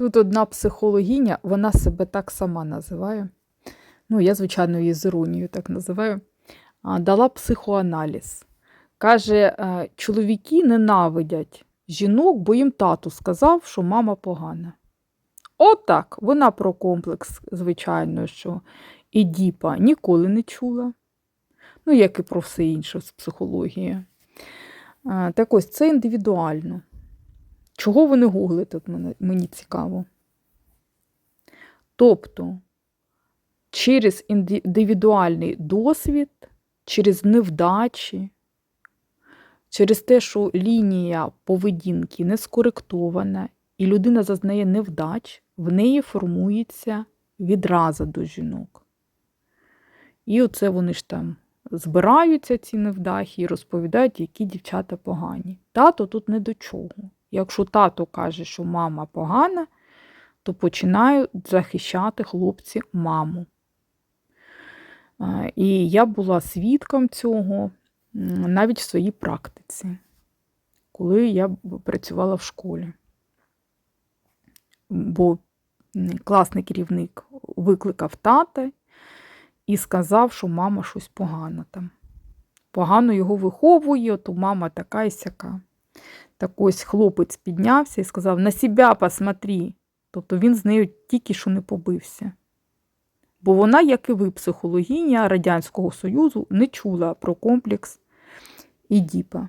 Тут одна психологиня, вона себе так сама називає. Ну, я, звичайно, її з іронією так називаю. Дала психоаналіз. Каже, е, чоловіки ненавидять жінок, бо їм тату сказав, що мама погана. Отак, вона про комплекс, звичайно, що Едіпа ніколи не чула. Ну, як і про все інше з психології. Так ось це індивідуально. Чого вони гуглите, от мене, мені цікаво. Тобто, через індивідуальний досвід, через невдачі, через те, що лінія поведінки не скоректована, і людина зазнає невдач, в неї формується відраза до жінок. І оце вони ж там збираються, ці невдахи, і розповідають, які дівчата погані. Тато тут не до чого. Якщо тато каже, що мама погана, то починають захищати хлопці маму. І я була свідком цього навіть в своїй практиці, коли я працювала в школі. Бо класний керівник викликав тата і сказав, що мама щось погано там. Погано його виховує, то мама така і сяка. Так ось хлопець піднявся і сказав: на себе посмотри. Тобто він з нею тільки що не побився. Бо вона, як і ви, психологиня Радянського Союзу, не чула про комплекс Ідіпа.